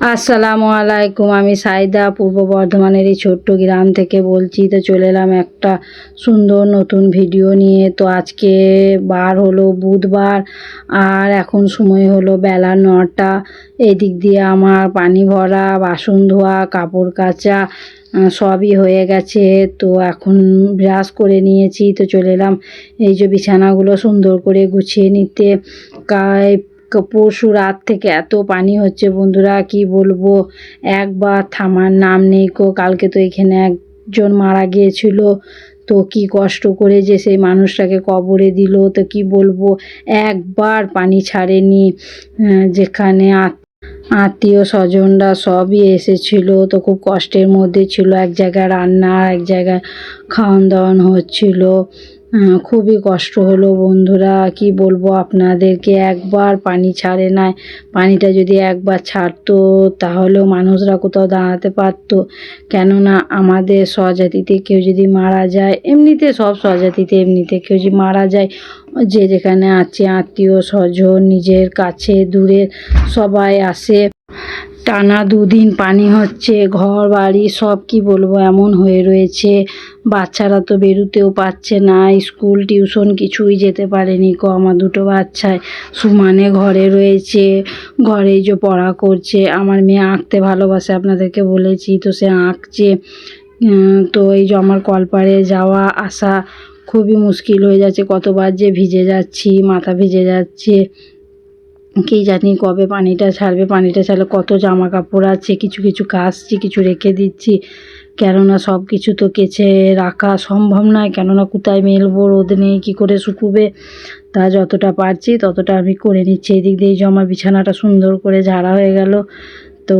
আসসালামু আলাইকুম, আমি সাইদা, পূর্ব বর্ধমানের এই ছোট্ট গ্রাম থেকে বলছি, তো চলে এলাম একটা সুন্দর নতুন ভিডিও নিয়ে। তো আজকে বার হলো বুধবার, আর এখন সময় হলো বেলা নটা। এদিক দিয়ে আমার পানি ভরা, বাসন ধোয়া, কাপড় কাচা সবই হয়ে গেছে। তো এখন ব্রাশ করে নিয়েছি, তো চলে এলাম এই যে বিছানাগুলো সুন্দর করে গুছিয়ে নিতে। গায়ে ক- পরশু রাত থেকে এত পানি হচ্ছে বন্ধুরা, কি বলব? একবার থামার নাম নেই কো কালকে তো এখানে একজন মারা গিয়েছিল। তো কি কষ্ট করে যে সেই মানুষটাকে কবরে দিল, তো কি বলব? একবার পানি ছাড়েনি যেখানে আত- আত্মীয় স্বজনরা সবই এসেছিল। তো খুব কষ্টের মধ্যে ছিল, এক জায়গায় রান্না, এক জায়গায় খাওয়ান দাওয়ান হচ্ছিল। খুবই কষ্ট হলো বন্ধুরা, কি বলব আপনাদেরকে, একবার পানি ছাড়ে নাই। পানিটা যদি একবার ছাড়তো, তাহলেও মানুষরা কোথাও দাঁড়াতে পারতো। কেননা আমাদের স্বজাতিতে কেউ যদি মারা যায়, এমনিতে সব স্বজাতিতে এমনিতে কেউ যদি মারা যায়, যে যেখানে আছে আত্মীয় স্বজন, নিজের কাছে, দূরে সবাই আসে। টানা দুদিন পানি হচ্ছে ঘর বাড়ি সব কি বলব, এমন হয়ে রয়েছে। বাচ্চারা তো বেরোতেও পারছে না, স্কুল, টিউশন কিছুই যেতে পারেনি কো আমার দুটো বাচ্চায়। সুমানে ঘরে রয়েছে ঘরেই যে পড়া করছে। আমার মেয়ে আঁকতে ভালোবাসে, আপনাদেরকে বলেছি তো সে আঁকছে। তো এই যে আমার কলপাড়ে যাওয়া আসা খুবই মুশকিল হয়ে যাচ্ছে, কতবার যে ভিজে যাচ্ছি, মাথা ভিজে যাচ্ছে। কি জানি কবে পানিটা ছাড়বে, পানিটা ছাড়লে কত জামা কাপড় আছে, কিছু কিছু কাচছি, কিছু রেখে দিচ্ছি। কেননা সব কিছু তো কেচে রাখা সম্ভব নয়, কেননা কোথায় মেলবো, রোদ নেই, কী করে শুকুবে? তা যতটা পারছি ততটা আমি করে নিচ্ছি। এদিক দিয়ে জমা বিছানাটা সুন্দর করে ঝাড়া হয়ে গেল। তো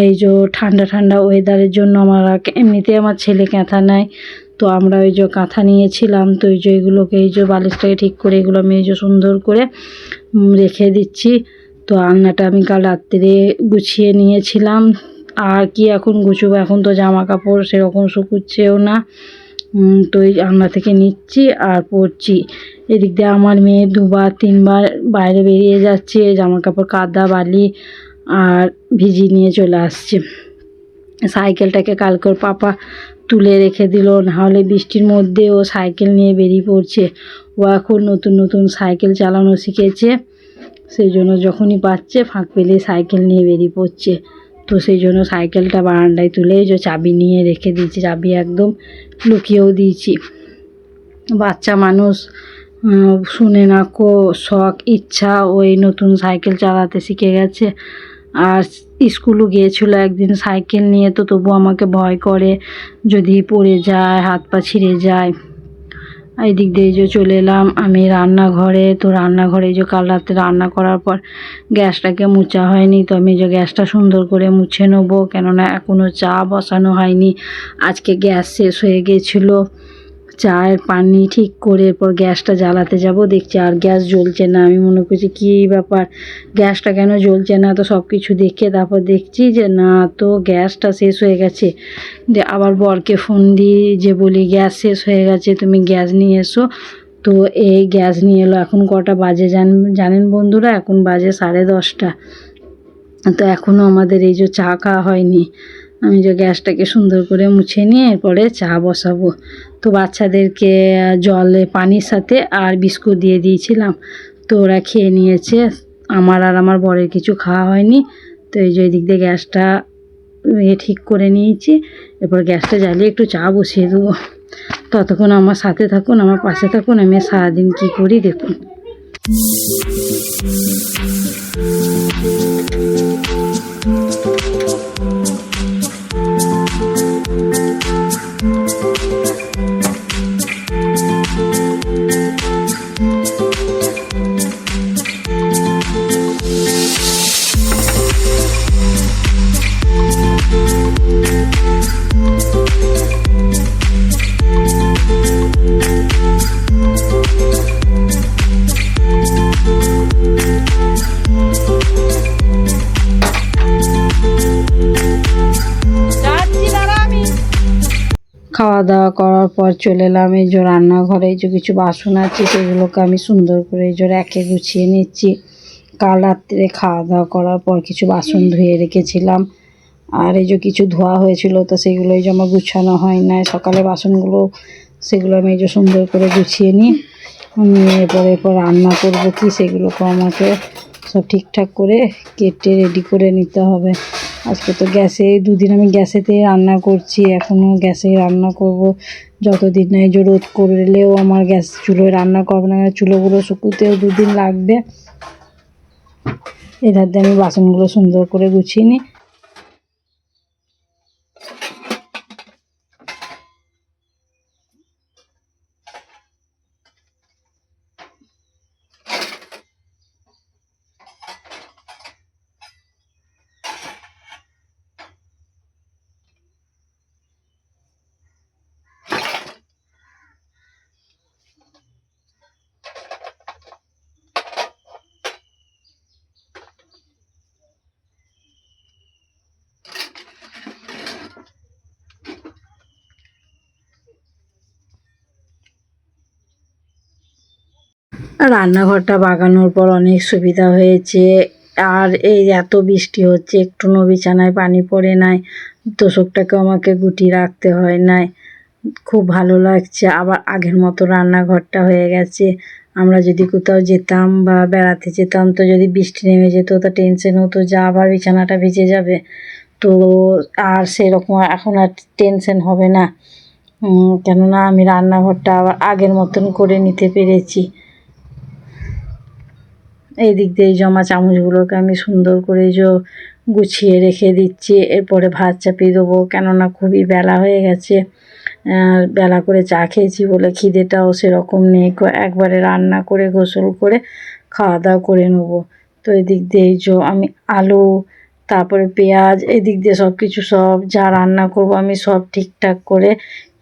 এই যে ঠান্ডা ঠান্ডা ওয়েদারের জন্য আমার এমনিতে আমার ছেলে কাঁথা নেয় তো আমরা ওই যে কাঁথা নিয়েছিলাম, তো ওই যে এগুলোকে, এই যে বালিশটাকে ঠিক করে এগুলো আমি এই যে সুন্দর করে রেখে দিচ্ছি। তো আলনাটা আমি কাল রাত্রে গুছিয়ে নিয়েছিলাম। আর কি এখন গুছবো? এখন তো জামা কাপড় সেরকম শুকুচ্ছেও না। তো এই আলনা থেকে নিচ্ছি আর পরছি। এদিক দিয়ে আমার মেয়ে দুবার, তিনবার বাইরে বেরিয়ে যাচ্ছে। জামা কাপড় কাদা, বালি আর ভিজিয়ে নিয়ে চলে আসছে। সাইকেলটাকে কালকে ওর পাপা তুলে রেখে দিল। নাহলে বৃষ্টির মধ্যে ও সাইকেল নিয়ে বেরিয়ে পড়ছে। ও এখন নতুন নতুন সাইকেল চালানো শিখেছে। সেই জন্য যখনই পাচ্ছে, ফাঁক পেলে সাইকেল নিয়ে বেরিয়ে পড়ছে। তো সেই জন্য সাইকেলটা বারান্দায় তুলে যে চাবি নিয়ে রেখে দিয়েছি। চাবি একদম লুকিয়েও দিয়েছি। বাচ্চা মানুষ শুনে না কো, শখ, ইচ্ছা ওই নতুন সাইকেল চালাতে শিখে গেছে। আর স্কুলও গিয়েছিল একদিন, সাইকেল নিয়ে তো তবু আমাকে ভয় করে, যদি পড়ে যায়, হাত পা ছিঁড়ে যায়। এই দিক দিয়ে যে চলে এলাম, আমি রান্নাঘরে, তো রান্নাঘরে যে কাল রাতে রান্না করার পর গ্যাসটাকে মুছা হয়নি, তো আমি যে গ্যাসটা সুন্দর করে মুছে নেব, কেননা এখনও চা বসানো হয়নি, আজকে গ্যাস শেষ হয়ে গিয়েছিল চায়ের পানি ঠিক করে এরপর গ্যাসটা জ্বালাতে যাব। দেখছি আর গ্যাস জ্বলছে না। আমি মনে করছি, কী ব্যাপার? গ্যাসটা কেন জ্বলছে না? তো সব কিছু দেখে তারপর দেখছি যে, না, তো গ্যাসটা শেষ হয়ে গেছে। আবার বরকে ফোন দিই যে, বলি, গ্যাস শেষ হয়ে গেছে, তুমি গ্যাস নিয়ে এসো। তো এই গ্যাস নিয়ে এলো। এখন কটা বাজে জান, জানেন বন্ধুরা? এখন বাজে সাড়ে দশটা। তো এখনও আমাদের এই যে চা খাওয়া হয়নি। আমি যে গ্যাসটাকে সুন্দর করে মুছে নিয়ে এরপরে চা বসাবো। তো বাচ্চাদেরকে জলে, পানির সাথে আর বিস্কুট দিয়ে দিয়েছিলাম। তো ওরা খেয়ে নিয়েছে। আমার আর আমার বরের কিছু খাওয়া হয়নি। তো এই যে এদিক দিয়ে গ্যাসটা, এ, ঠিক করে নিয়েছি। এরপর গ্যাসটা জ্বালিয়ে একটু চা বসিয়ে দেবো। ততক্ষণ আমার সাথে থাকুন, আমার পাশে থাকুন, আমি সারাদিন কী করি দেখুন। খাওয়া দাওয়া করার পর চলে এলাম। এই যে রান্নাঘরে যে কিছু বাসন আছে, সেগুলোকে আমি সুন্দর করে এই যে র্যাকে গুছিয়ে নিচ্ছি। কাল রাত্রে খাওয়া দাওয়া করার পর কিছু বাসন ধুয়ে রেখেছিলাম। আর এই যে কিছু ধোয়া হয়েছিল, তো সেগুলো এই যে আমার গুছানো হয় না সকালে বাসনগুলো, সেগুলো আমি এই যে সুন্দর করে গুছিয়ে নিই। এরপর এরপর রান্না করব কি, সেগুলোকে আমাকে সব ঠিকঠাক করে কেটে রেডি করে নিতে হবে। আজকে তো গ্যাসে, দুদিন আমি গ্যাসেতে রান্না করছি এখনও গ্যাসে রান্না করব। যতদিন না এই যে রোদ করলেও আমার গ্যাস চুলোয় রান্না করবে না, চুলোগুলো শুকুতেও দুদিন লাগবে। এধার দিয়ে আমি বাসনগুলো সুন্দর করে গুছিয়ে নিই। রান্নাঘরটা বাগানোর পর অনেক সুবিধা হয়েছে। আর এই এত বৃষ্টি হচ্ছে একটুও বিছানায় পানি পড়ে নাই তোষকটাকে আমাকে গুটিয়ে রাখতে হয় নাই। খুব ভালো লাগছে। আবার আগের মতো রান্নাঘরটা হয়ে গেছে। আমরা যদি কোথাও যেতাম বা বেড়াতে যেতাম, তো যদি বৃষ্টি নেমে যেত, তো টেনশন হতো যা আবার বিছানাটা ভিজে যাবে। তো আর সেরকম এখন আর টেনশন হবে না। কেননা আমি রান্নাঘরটা আবার আগের মতন করে নিতে পেরেছি। এই দিক দিয়ে জমা চামচগুলোকে আমি সুন্দর করে যে গুছিয়ে রেখে দিচ্ছি। এরপরে ভাত চাপিয়ে দেবো, কেননা খুবই বেলা হয়ে গেছে। বেলা করে চা খেয়েছি বলে খিদেটাও সেরকম নেই। একবারে রান্না করে, গোসল করে খাওয়া দাওয়া করে নেব। তো এদিক দিয়ে যে আমি আলু, তারপরে পেঁয়াজ, এদিক দিয়ে সব কিছু সব যা রান্না করব আমি সব ঠিকঠাক করে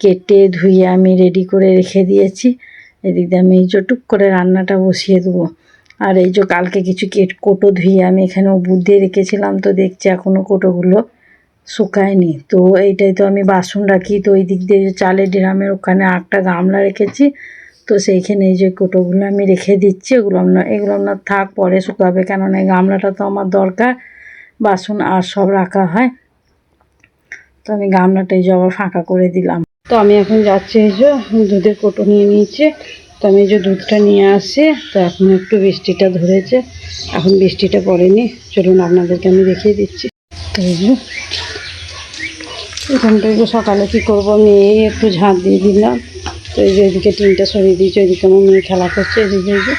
কেটে ধুয়ে আমি রেডি করে রেখে দিয়েছি। এদিক দিয়ে আমি টুক করে রান্নাটা বসিয়ে দেবো। আর এই যে কালকে কিছু কেট কোটো ধুয়ে আমি এখানে দিয়ে রেখেছিলাম, তো দেখছি এখনও কোটোগুলো শুকায়নি। তো এইটাই তো আমি বাসন রাখি, তো ওই দিক দিয়ে চালের ড্রামের ওখানে একটা গামলা রেখেছি, তো সেইখানে এই যে কোটোগুলো আমি রেখে দিচ্ছি, এগুলো না এগুলো না থাক, পরে শুকাবে। কেননা এই গামলাটা তো আমার দরকার, বাসন আর সব রাখা হয়। তো আমি গামলাটাই আবার ফাঁকা করে দিলাম। তো আমি এখন যাচ্ছি এই যে দুধের কোটো নিয়ে নিয়েছি। তো আমি যে দুধটা নিয়ে আসি, তো এখন একটু বৃষ্টিটা ধরেছে। এখন বৃষ্টিটা পড়েনি। চলুন আপনাদেরকে আমি দেখিয়ে দিচ্ছি। তো এই যে সকালে কী করব এই একটু ঝাঁট দিয়ে দিলাম। তো এই যে এদিকে টিনটা সরিয়ে দিয়েছে ওইদিকে আমার মেয়ে খেলা করছে, এদিকে যে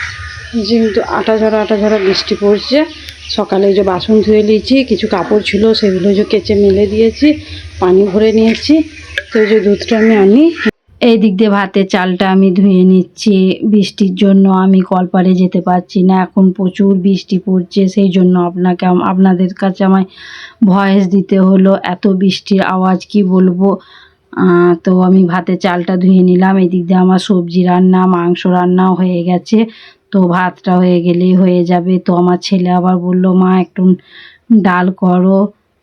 এই যে কিন্তু আটা ঝরা আটা ঝরা বৃষ্টি পড়ছে, সকালে যে বাসন ধুয়ে নিয়েছি, কিছু কাপড় ছিল, সেগুলো যে কেচে মেলে দিয়েছি, পানি ভরে নিয়েছি। তো যে দুধটা আমি আনি। এই দিক দিয়ে ভাতের চালটা আমি ধুয়ে নিচ্ছি। বৃষ্টির জন্য আমি কলপারে যেতে পারছি না। এখন প্রচুর বৃষ্টি পড়ছে, সেই জন্য আপনাকে আপনাদের কাছে আমায় ভয়েস দিতে হলো। এত বৃষ্টির আওয়াজ, কি বলব? তো আমি ভাতের চালটা ধুয়ে নিলাম। এদিক দিয়ে আমার সবজি রান্না, মাংস রান্নাও হয়ে গেছে। তো ভাতটা হয়ে গেলেই হয়ে যাবে। তো আমার ছেলে আবার বলল, মা, একটু ডাল করো।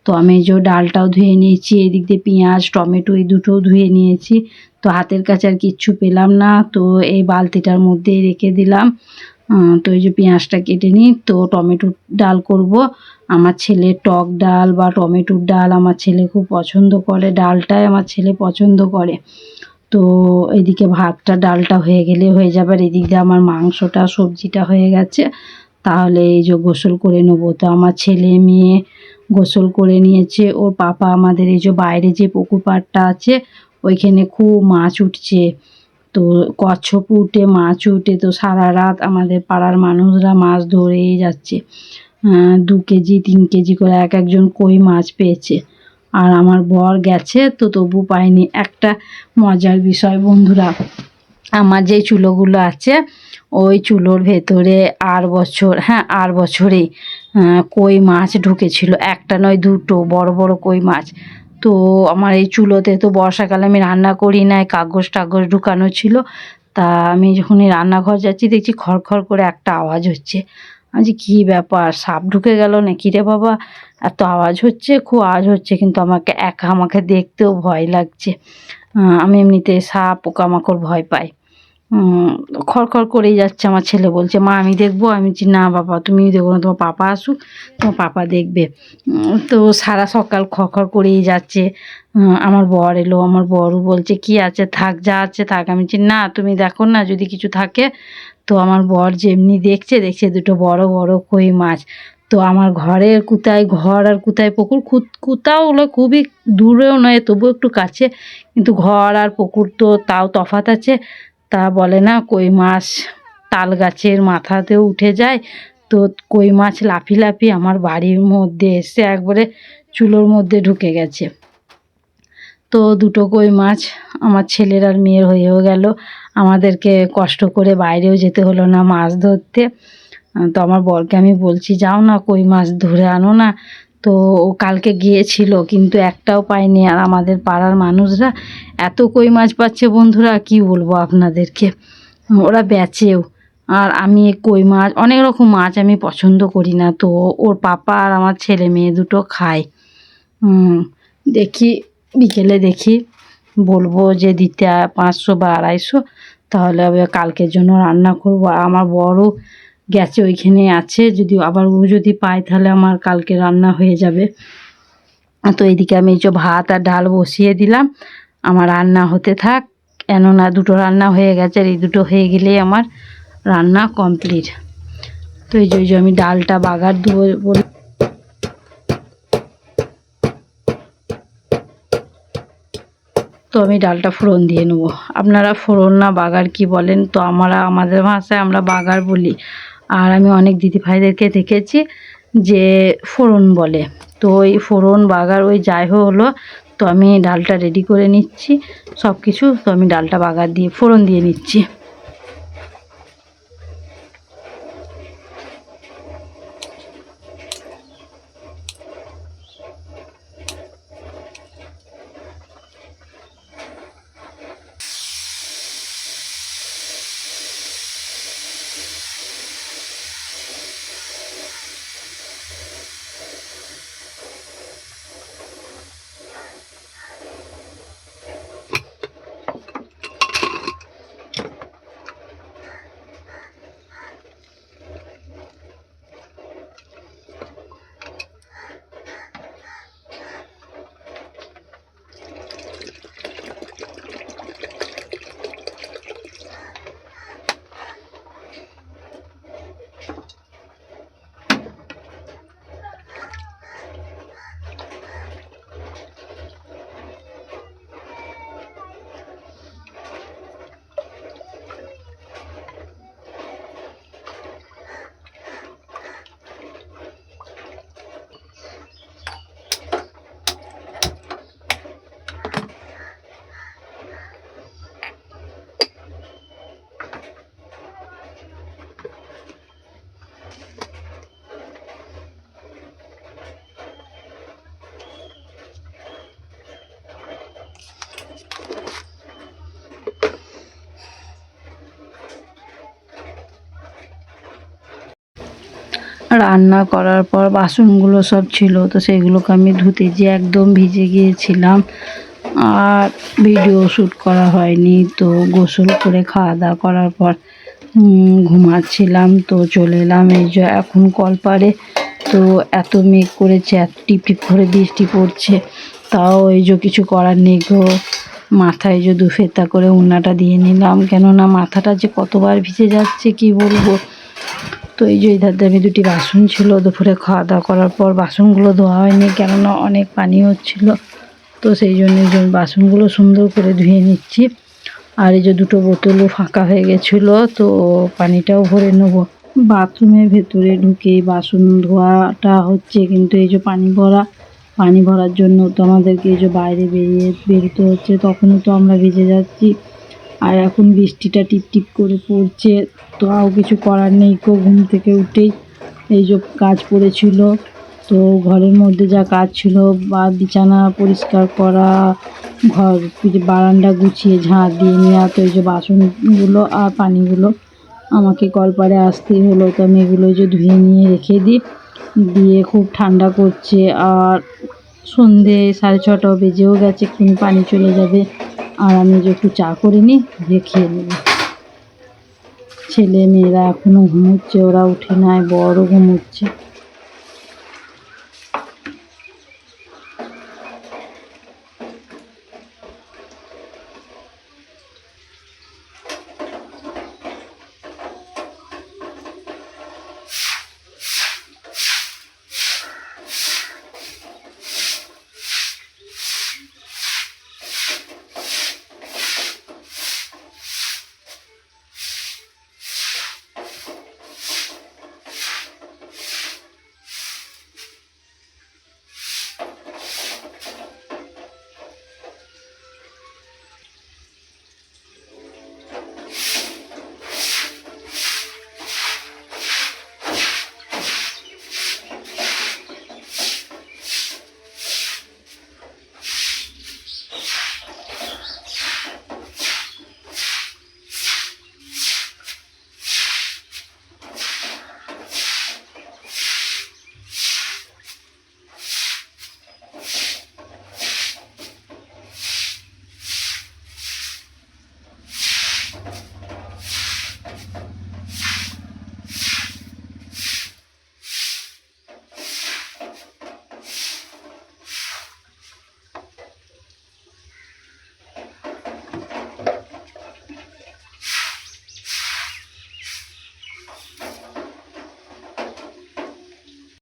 তো আমি যে ডালটাও ধুয়ে নিয়েছি। এদিক দিয়ে পেঁয়াজ, টমেটো, এই দুটোও ধুয়ে নিয়েছি। তো হাতের কাছে আর কিচ্ছু পেলাম না। তো এই বালতিটার মধ্যেই রেখে দিলাম। তো এই যে পেঁয়াজটা কেটে নিই, তো টমেটোর ডাল করব। আমার ছেলে টক ডাল বা টমেটোর ডাল আমার ছেলে খুব পছন্দ করে, ডালটাই আমার ছেলে পছন্দ করে। তো এদিকে ভাতটা, ডালটা হয়ে গেলে হয়ে যাবে। আর এদিক দিয়ে আমার মাংসটা, সবজিটা হয়ে গেছে। তাহলে এই যে গোসল করে নেব। তো আমার ছেলে মেয়ে গোসল করে নিয়েছে। ওর পাপা আমাদের এই যে বাইরে যে পুকুর পাড়টা আছে ওইখানে খুব মাছ উঠছে। তো কচ্ছপ উঠে মাছ উঠে তো সারা রাত আমাদের পাড়ার মানুষরা মাছ ধরেই যাচ্ছে। দু কেজি তিন কেজি করে এক একজন কই মাছ পেয়েছে। আর আমার বর গেছে তো তবু পায়নি একটা মজার বিষয় বন্ধুরা আমার যে চুলোগুলো আছে ওই চুলোর ভেতরে আর বছর হ্যাঁ আর বছরেই আহ, কই মাছ ঢুকেছিল। একটা নয় দুটো বড় বড় কই মাছ। তো আমার এই চুলোতে তো বর্ষাকালে আমি রান্না করি না কাগজ টাগজ ঢুকানো ছিল। তা আমি যখন এই রান্নাঘর যাচ্ছি, দেখছি খড়খড় করে একটা আওয়াজ হচ্ছে। যে কী ব্যাপার, সাপ ঢুকে গেল নাকি রে বাবা? এত আওয়াজ হচ্ছে, খুব আওয়াজ হচ্ছে, কিন্তু আমাকে একা, আমাকে দেখতেও ভয় লাগছে। আমি এমনিতে সাপ, পোকামাকড় ভয় পাই। খড়খড় করেই যাচ্ছে আমার ছেলে বলছে, মা, আমি দেখব। আমি বলছি, না বাবা তুমি দেখো না, তোমার পাপা আসুক, তোমার পাপা দেখবে। তো সারা সকাল খড়খড় করেই যাচ্ছে। আমার বর এলো, আমার বরও বলছে, কি আছে, থাক, যা আছে, থাক। আমি বলছি, না, তুমি দেখো না, যদি কিছু থাকে। তো আমার বর যেমনি দেখছে দেখছে দুটো বড় বড় কই মাছ। তো আমার ঘরের কোথায় ঘর আর কোথায় পুকুর কোথাও হলো খুবই দূরেও নয় তবু একটু কাছে। কিন্তু ঘর আর পুকুর তো তাও তফাৎ আছে। তা বলে, না, কই মাছ তাল গাছের মাথাতেও উঠে যায়। তো কই মাছ লাফি লাফি আমার বাড়ির মধ্যে এসে একবারে চুলোর মধ্যে ঢুকে গেছে। তো দুটো কই মাছ আমার ছেলের আর মেয়ের হয়েও গেল। আমাদেরকে কষ্ট করে বাইরেও যেতে হলো না মাছ ধরতে। তো আমার বরকে আমি বলছি, যাও না, কই মাছ ধরে আনো না। তো ও কালকে গিয়েছিল, কিন্তু একটাও পায়নি। আর আমাদের পাড়ার মানুষরা এত কই মাছ পাচ্ছে বন্ধুরা, কি বলব আপনাদেরকে? ওরা বেচেও। আর আমি কই মাছ, অনেক রকম মাছ আমি পছন্দ করি না। তো ওর পাপা আর আমার ছেলে মেয়ে দুটো খায়। দেখি, বিকেলে দেখি। বলব যে দিতে পাঁচশো বা আড়াইশো, তাহলে কালকের জন্য রান্না করব। আমার বড় গেছে, ওইখানে আছে। যদি আবার ও যদি পায়, তাহলে আমার কালকে রান্না হয়ে যাবে। তো এইদিকে আমি এই যে ভাত আর ডাল বসিয়ে দিলাম। আমার রান্না হতে থাক। কেননা দুটো রান্না হয়ে গেছে, আর এই দুটো হয়ে গেলেই আমার রান্না কমপ্লিট। তো এই যে আমি ডালটা বাগার দেবো তো আমি ডালটা ফোড়ন দিয়ে নেব। আপনারা ফোড়ন না বাগার কি বলেন? তো আমরা, আমাদের ভাষায় আমরা বাগার বলি। আর আমি অনেক দিদি ভাইদেরকে দেখেছি যে ফোড়ন বলে। তো ওই ফোড়ন, বাগার, ওই যাই হলো, তো আমি ডালটা রেডি করে নিচ্ছি। সব কিছু তো আমি ডালটা বাগার দিয়ে, ফোড়ন দিয়ে নিচ্ছি। রান্না করার পর বাসনগুলো সব ছিল, তো সেগুলোকে আমি ধুতে যে একদম ভিজে গিয়েছিলাম। আর ভিডিও শ্যুট করা হয়নি, তো গোসল করে খাওয়া দাওয়া করার পর ঘুমাচ্ছিলাম, তো চলে এলাম এই যে এখন কলপারে তো এত মেঘ করেছে, এত টিপ টিপ করে বৃষ্টি পড়ছে, তাও এই যে কিছু করার নেই গো। মাথায় যে দু ফেতা করে উন্নাটা দিয়ে নিলাম, কেননা মাথাটা যে কতবার ভিজে যাচ্ছে কি বলব? তো এই যে ইধার আমি দুটি বাসন ছিল, দুপুরে খাওয়া দাওয়া করার পর বাসনগুলো ধোয়া হয়নি, কেননা অনেক পানি হচ্ছিল। তো সেই জন্য বাসনগুলো সুন্দর করে ধুয়ে নিচ্ছি। আর এই যে দুটো বোতলও ফাঁকা হয়ে গেছিল, তো পানিটাও ভরে নেব। বাথরুমের ভেতরে ঢুকে বাসন ধোয়াটা হচ্ছে, কিন্তু এই যে পানি ভরা, পানি ভরার জন্য তো আমাদেরকে এই যে বাইরে বেরিয়ে বেরোতে হচ্ছে, তখনও তো আমরা ভিজে যাচ্ছি। আর এখন বৃষ্টিটা টিপ টিপ করে পড়ছে। তো আর কিছু করার নেই কো ঘুম থেকে উঠেই। এই যে কাজ পড়েছিল, তো ঘরের মধ্যে যা কাজ ছিল, বা বিছানা পরিষ্কার করা, ঘর বারান্দা গুছিয়ে ঝাঁট দিয়ে নেওয়া, তো এই যে বাসনগুলো আর পানিগুলো আমাকে কলপারে আসতেই হলো। তো আমি এগুলো যে ধুয়ে নিয়ে রেখে দিই। দিয়ে খুব ঠান্ডা করছে, আর সন্ধে সাড়ে ছটা বেজেও গেছে এক্ষুনি পানি চলে যাবে। আর আমি যে একটু চা করে নিই যে খেয়ে নেব। ছেলে মেয়েরা এখনও ঘুমোচ্ছে, ওরা উঠে নাই, বড় ঘুমোচ্ছে।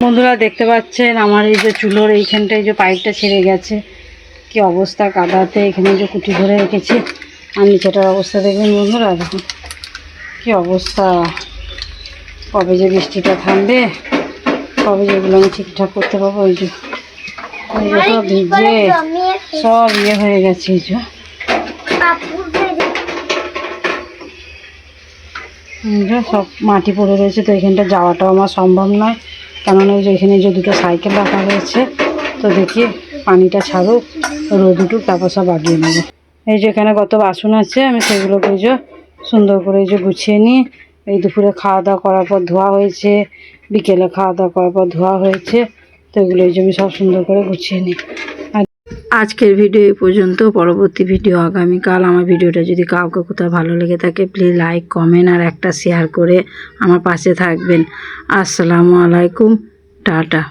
বন্ধুরা দেখতে পাচ্ছেন আমার এই যে চুলোর এইখানটায় যে পাইপটা ছেড়ে গেছে কি অবস্থা কাদাতে এখানে যে কুটি ধরে রেখেছি। আর নিচেটার অবস্থা দেখবেন বন্ধুরা দেখুন কি অবস্থা। কবে যে বৃষ্টিটা থামবে কবে যেগুলো আমি ঠিকঠাক করতে পারব ওই যে ওই যে সব ভিজে সব ইয়ে হয়ে গেছে এই যে। এই যে সব মাটি পড়ে রয়েছে তো এখানটা যাওয়াটাও আমার সম্ভব নয়। কেননা ওই যে এখানে যে দুটো সাইকেল রাখা রয়েছে, তো দেখি পানিটা ছাড়ুক রোদ উঠুক, তারপর সব বাগিয়ে নেব। এই যে এখানে কত বাসন আছে, আমি সেগুলোকে যে সুন্দর করে যে গুছিয়ে নিই। এই দুপুরে খাওয়া দাওয়া করার পর ধোয়া হয়েছে, বিকেলে খাওয়া দাওয়া করার পর ধোয়া হয়েছে, তো এগুলো এই যে আমি সব সুন্দর করে গুছিয়ে নিই। আজকের ভিডিও এই পর্যন্ত। পরবর্তী ভিডিও আগামীকাল। আমার ভিডিওটা যদি কাউকে কোথাও ভালো লেগে থাকে প্লিজ লাইক কমেন্ট আর একটা শেয়ার করে আমার পাশে থাকবেন। আসসালামু আলাইকুম। টাটা।